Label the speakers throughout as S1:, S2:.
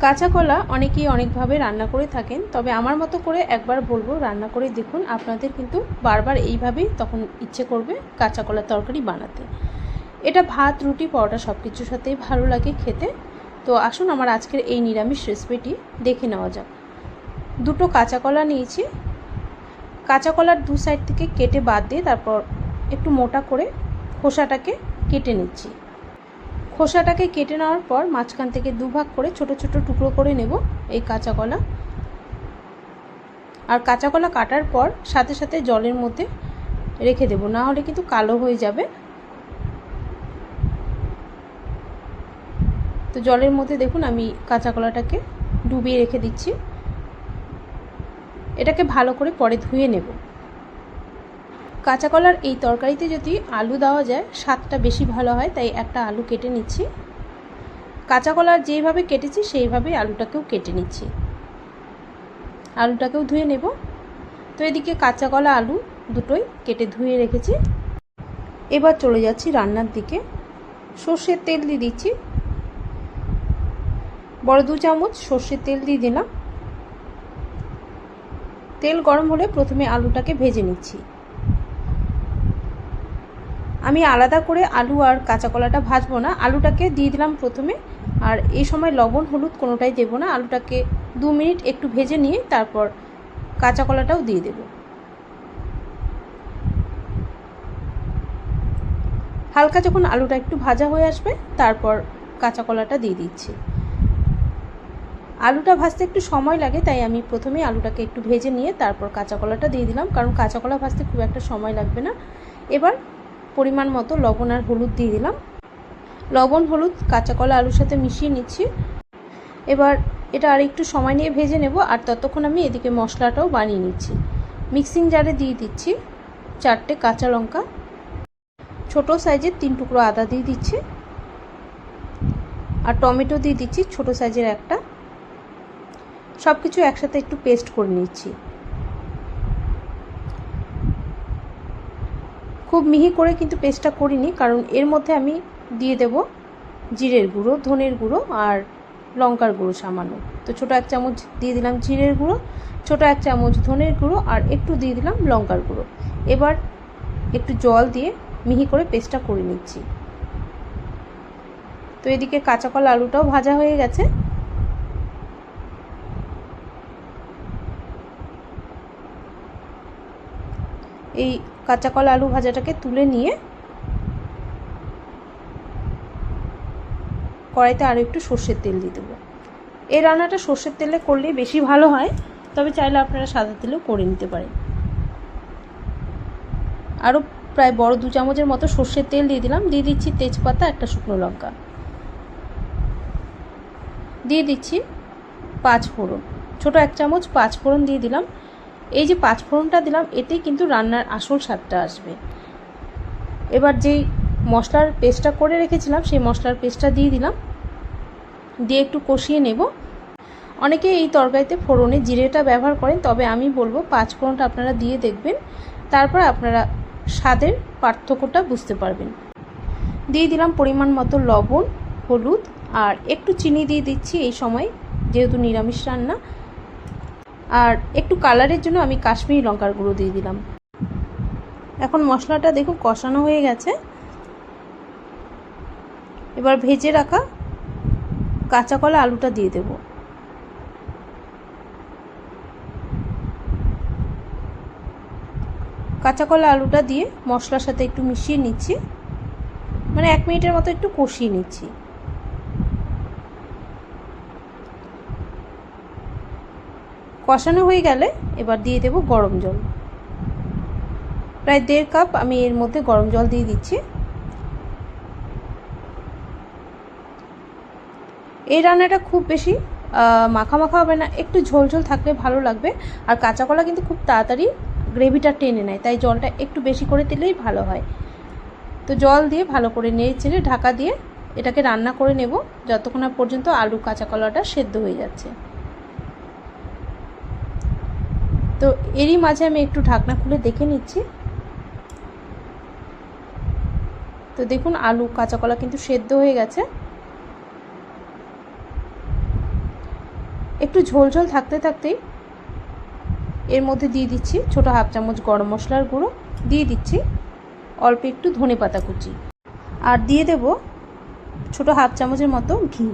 S1: কাঁচা কলা অনেকেই অনেকভাবে রান্না করে থাকেন, তবে আমার মতো করে একবার বলব, রান্না করে দেখুন, আপনাদের কিন্তু বারবার এইভাবেই তখন ইচ্ছে করবে কাঁচা কলার তরকারি বানাতে। এটা ভাত, রুটি, পরোটা সব কিছুর সাথেই ভালো লাগে খেতে। তো আসুন আমার আজকের এই নিরামিষ রেসিপিটি দেখে নেওয়া যাক। দুটো কাঁচা কলা নিয়েছি। কাঁচা কলার দু সাইড থেকে কেটে বাদ দিয়ে তারপর একটু মোটা করে খোসাটাকে কেটে নিচ্ছি। খোসাটাকে কেটে নেওয়ার পর মাঝখান থেকে দুভাগ করে ছোট ছোট টুকরো করে নেব এই কাঁচা কলা। আর কাঁচা কলা কাটার পর সাথে সাথে জলের মধ্যে রেখে দেবো, না হলে কিন্তু কালো হয়ে যাবে। তো জলের মধ্যে দেখুন আমি কাঁচা কলাটাকে ডুবিয়ে রেখে দিচ্ছি। এটাকে ভালো করে পরে ধুয়ে নেব। কাঁচা কলার এই তরকারিতে যদি আলু দেওয়া যায়, স্বাদটা বেশি ভালো হয়, তাই একটা আলু কেটে নিচ্ছি। কাঁচা কলার যেইভাবে কেটেছি, সেইভাবেই আলুটাকেও কেটে নিচ্ছি। আলুটাকেও ধুয়ে নেব। তো এদিকে কাঁচা কলা আলু দুটোই কেটে ধুয়ে রেখেছি। এবার চলে যাচ্ছি রান্নার দিকে। সর্ষের তেল দিয়ে দিচ্ছি। বড় দু চামচ সর্ষের তেল দিয়ে দিলাম। তেল গরম হলে প্রথমে আলুটাকে ভেজে নিচ্ছি। আমি আলাদা করে আলু আর কাঁচা কলাটা ভাজবো না। আলুটাকে দিয়ে দিলাম প্রথমে। আর এই সময় লবণ, হলুদ কোনোটাই দেবো না। আলুটাকে দু মিনিট একটু ভেজে নিয়ে তারপর কাঁচা কলাটাও দিয়ে দেব। হালকা যখন আলুটা একটু ভাজা হয়ে আসবে, তারপর কাঁচা কলাটা দিয়ে দিচ্ছি। আলুটা ভাজতে একটু সময় লাগে, তাই আমি প্রথমে আলুটাকে একটু ভেজে নিয়ে তারপর কাঁচা কলাটা দিয়ে দিলাম। কারণ কাঁচা কলা ভাজতে খুব একটা সময় লাগবে না। এবার পরিমাণ মতো লবণ আর হলুদ দিয়ে দিলাম। লবণ, হলুদ, কাঁচা কলা, আলুর সাথে মিশিয়ে নিচ্ছি। এবার এটা আর একটু সময় নিয়ে ভেজে নেব আর ততক্ষণ আমি এদিকে মশলাটাও বানিয়ে নিচ্ছি। মিক্সিং জারে দিয়ে দিচ্ছি চারটে কাঁচা লঙ্কা। ছোট সাইজের তিন টুকরো আদা দিয়ে দিচ্ছি। আর টমেটো দিয়ে দিচ্ছি ছোট সাইজের একটা। সব কিছু একসাথে একটু পেস্ট করে নিচ্ছি। খুব মিহি করে কিন্তু পেস্টটা করিনি, কারণ এর মধ্যে আমি দিয়ে দেব জিরের গুঁড়ো, ধনের গুঁড়ো আর লঙ্কার গুঁড়ো সামান্য। তো ছোটো এক চামচ দিয়ে দিলাম জিরের গুঁড়ো, ছোটো এক চামচ ধনের গুঁড়ো আর একটু দিয়ে দিলাম লঙ্কার গুঁড়ো। এবার একটু জল দিয়ে মিহি করে পেস্টটা করে নিচ্ছি। তো এদিকে কাঁচা কলা আলুটাও ভাজা হয়ে গেছে। এই কাঁচা কলা আলু ভাজাটাকে তুলে নিয়ে কড়াইতে আরও একটু সর্ষের তেল দিয়ে দেবো। এই রান্নাটা সর্ষের তেলে করলেই বেশি ভালো হয়, তবে চাইলে আপনারা সাদা তেলেও করে নিতে পারেন। আরও প্রায় বড় দু চামচের মতো সর্ষের তেল দিয়ে দিলাম, দিয়ে দিচ্ছি তেজপাতা, একটা শুকনো লঙ্কা। দিয়ে দিচ্ছি পাঁচ ফোড়ন, ছোটো এক চামচ পাঁচ ফোড়ন দিয়ে দিলাম। এই যে পাঁচ ফোড়নটা দিলাম এতেই কিন্তু রান্নার আসল স্বাদটা আসবে। এবার যেই মশলার পেস্টটা করে রেখেছিলাম, সেই মশলার পেস্টটা দিয়ে দিলাম। দিয়ে একটু কষিয়ে নেব। অনেকে এই তরকারিতে ফোড়নে জিরেটা ব্যবহার করেন, তবে আমি বলব পাঁচ ফোড়নটা আপনারা দিয়ে দেখবেন। তারপর আপনারা স্বাদের পার্থক্যটা বুঝতে পারবেন। দিয়ে দিলাম পরিমাণ মতো লবণ, হলুদ, আর একটু চিনি দিয়ে দিচ্ছি এই সময়, যেহেতু নিরামিষ রান্না। আর একটু কালারের জন্য আমি কাশ্মীরি লঙ্কার গুঁড়ো দিয়ে দিলাম। এখন মশলাটা দেখুন কষানো হয়ে গেছে। এবার ভেজে রাখা কাঁচা কলা আলুটা দিয়ে দেব। কাঁচা কলা আলুটা দিয়ে মশলার সাথে একটু মিশিয়ে নিচ্ছি। মানে এক মিনিটের মতো একটু কষিয়ে নিচ্ছি। কষানো হয়ে গেলে এবার দিয়ে দেব গরম জল। প্রায় দেড় কাপ আমি এর মধ্যে গরম জল দিয়ে দিচ্ছি। এই রান্নাটা খুব বেশি মাখা মাখা হবে না, একটু ঝোল ঝোল থাকলে ভালো লাগবে। আর কাঁচা কলা কিন্তু খুব তাড়াতাড়ি গ্রেভিটা টেনে নেয়, তাই জলটা একটু বেশি করে দিলেই ভালো হয়। তো জল দিয়ে ভালো করে নেড়ে চেড়ে ঢাকা দিয়ে এটাকে রান্না করে নেব, যতক্ষণ পর্যন্ত আলু কাঁচা কলাটা সেদ্ধ হয়ে যাচ্ছে। তো এরই মাঝে আমি একটু ঢাকনা খুলে দেখে নিচ্ছি। তো দেখুন, আলু, কাঁচা কলা কিন্তু সেদ্ধ হয়ে গেছে। একটু ঝোল ঝোল থাকতে থাকতেই এর মধ্যে দিয়ে দিচ্ছি ছোটো হাফ চামচ গরম মশলার গুঁড়ো। দিয়ে দিচ্ছি অল্প একটু ধনে পাতা কুচি। আর দিয়ে দেব ছোটো হাফ চামচের মতো ঘি।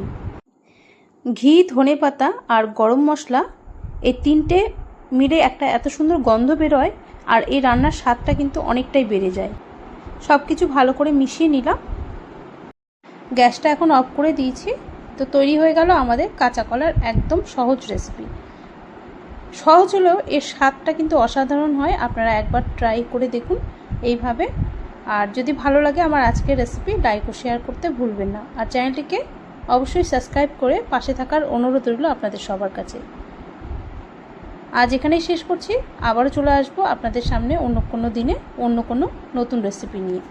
S1: ঘি, ধনে পাতা আর গরম মশলা এই তিনটে মিলে একটা এত সুন্দর গন্ধ বেরোয় আর এই রান্নার স্বাদটা কিন্তু অনেকটাই বেড়ে যায়। সব কিছু ভালো করে মিশিয়ে নিলাম। গ্যাসটা এখন অফ করে দিয়েছি। তো তৈরি হয়ে গেল আমাদের কাঁচা কলার একদম সহজ রেসিপি। সহজ হলেও এর স্বাদটা কিন্তু অসাধারণ হয়। আপনারা একবার ট্রাই করে দেখুন এইভাবে। আর যদি ভালো লাগে আমার আজকের রেসিপি, লাইক ও শেয়ার করতে ভুলবেন না। আর চ্যানেলটিকে অবশ্যই সাবস্ক্রাইব করে পাশে থাকার অনুরোধ রইল আপনাদের সবার কাছে। আজ এখানেই শেষ করছি। আবারও চলে আসব আপনাদের সামনে অন্য কোনো দিনে, অন্য কোনো নতুন রেসিপি নিয়ে।